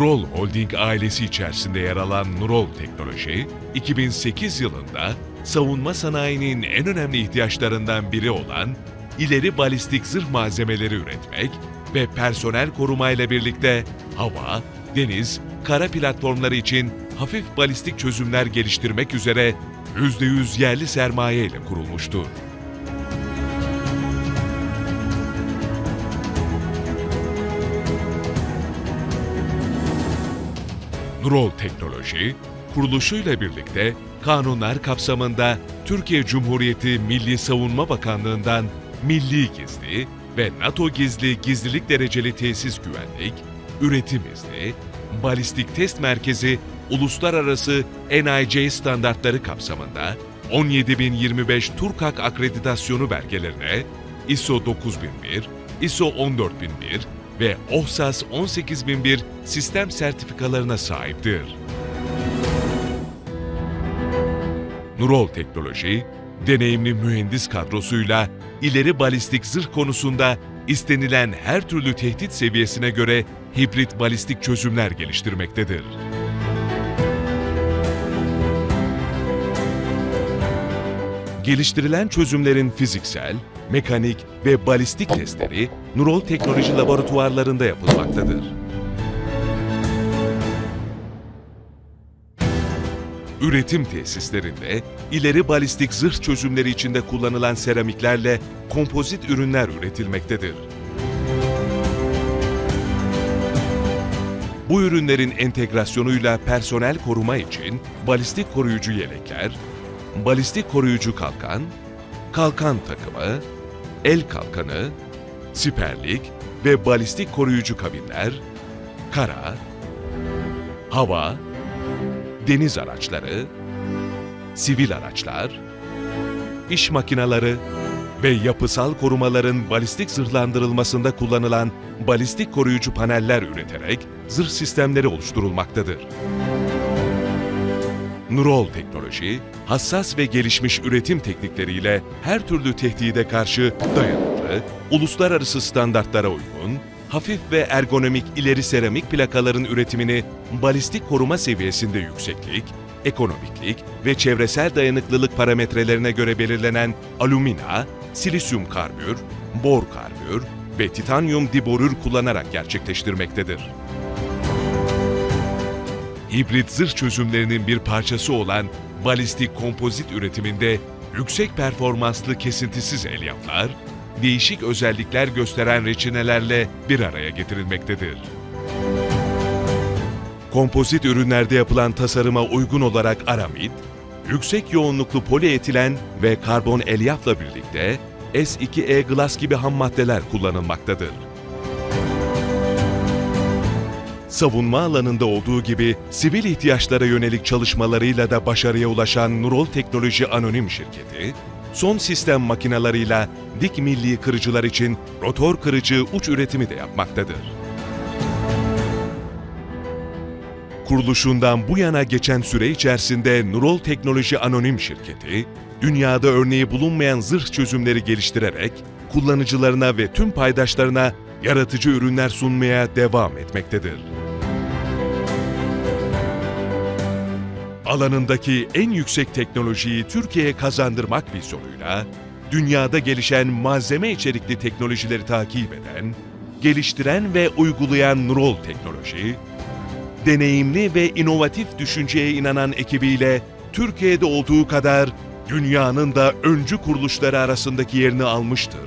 Nurol Holding ailesi içerisinde yer alan Nurol Teknoloji, 2008 yılında savunma sanayinin en önemli ihtiyaçlarından biri olan ileri balistik zırh malzemeleri üretmek ve personel korumayla birlikte hava, deniz, kara platformları için hafif balistik çözümler geliştirmek üzere %100 yerli sermaye ile kurulmuştur. Nurol Teknoloji, kuruluşuyla birlikte kanunlar kapsamında Türkiye Cumhuriyeti Milli Savunma Bakanlığı'ndan Milli Gizli ve NATO Gizli Gizlilik Dereceli Tesis Güvenlik, Üretim İzni, Balistik Test Merkezi Uluslararası NIJ standartları kapsamında 17025 Turkak akreditasyonu belgelerine ISO 9001, ISO 14001 ve OHSAS 18001 sistem sertifikalarına sahiptir. Nurol Teknoloji, deneyimli mühendis kadrosuyla ileri balistik zırh konusunda istenilen her türlü tehdit seviyesine göre hibrit balistik çözümler geliştirmektedir. Geliştirilen çözümlerin fiziksel, mekanik ve balistik testleri Nurol Teknoloji laboratuvarlarında yapılmaktadır. Üretim tesislerinde ileri balistik zırh çözümleri içinde kullanılan seramiklerle kompozit ürünler üretilmektedir. Bu ürünlerin entegrasyonuyla personel koruma için balistik koruyucu yelekler, balistik koruyucu kalkan, kalkan takımı, el kalkanı, siperlik ve balistik koruyucu kabinler, kara, hava, deniz araçları, sivil araçlar, iş makineleri ve yapısal korumaların balistik zırhlandırılmasında kullanılan balistik koruyucu paneller üreterek zırh sistemleri oluşturulmaktadır. Nurol Teknoloji, hassas ve gelişmiş üretim teknikleriyle her türlü tehdide karşı dayanıklı, uluslararası standartlara uygun, hafif ve ergonomik ileri seramik plakaların üretimini balistik koruma seviyesinde yükseklik, ekonomiklik ve çevresel dayanıklılık parametrelerine göre belirlenen alümina, silisyum karbür, bor karbür ve titanyum diborür kullanarak gerçekleştirmektedir. Hibrit zırh çözümlerinin bir parçası olan balistik kompozit üretiminde yüksek performanslı kesintisiz elyaflar, değişik özellikler gösteren reçinelerle bir araya getirilmektedir. Kompozit ürünlerde yapılan tasarıma uygun olarak aramid, yüksek yoğunluklu polietilen ve karbon elyafla birlikte S2E glass gibi ham maddeler kullanılmaktadır. Savunma alanında olduğu gibi sivil ihtiyaçlara yönelik çalışmalarıyla da başarıya ulaşan Nurol Teknoloji Anonim Şirketi, son sistem makinalarıyla dik milli kırıcılar için rotor kırıcı uç üretimi de yapmaktadır. Kuruluşundan bu yana geçen süre içerisinde Nurol Teknoloji Anonim Şirketi, dünyada örneği bulunmayan zırh çözümleri geliştirerek kullanıcılarına ve tüm paydaşlarına yaratıcı ürünler sunmaya devam etmektedir. Alanındaki en yüksek teknolojiyi Türkiye'ye kazandırmak vizyonuyla, dünyada gelişen malzeme içerikli teknolojileri takip eden, geliştiren ve uygulayan Nurol Teknoloji, deneyimli ve inovatif düşünceye inanan ekibiyle Türkiye'de olduğu kadar dünyanın da öncü kuruluşları arasındaki yerini almıştır.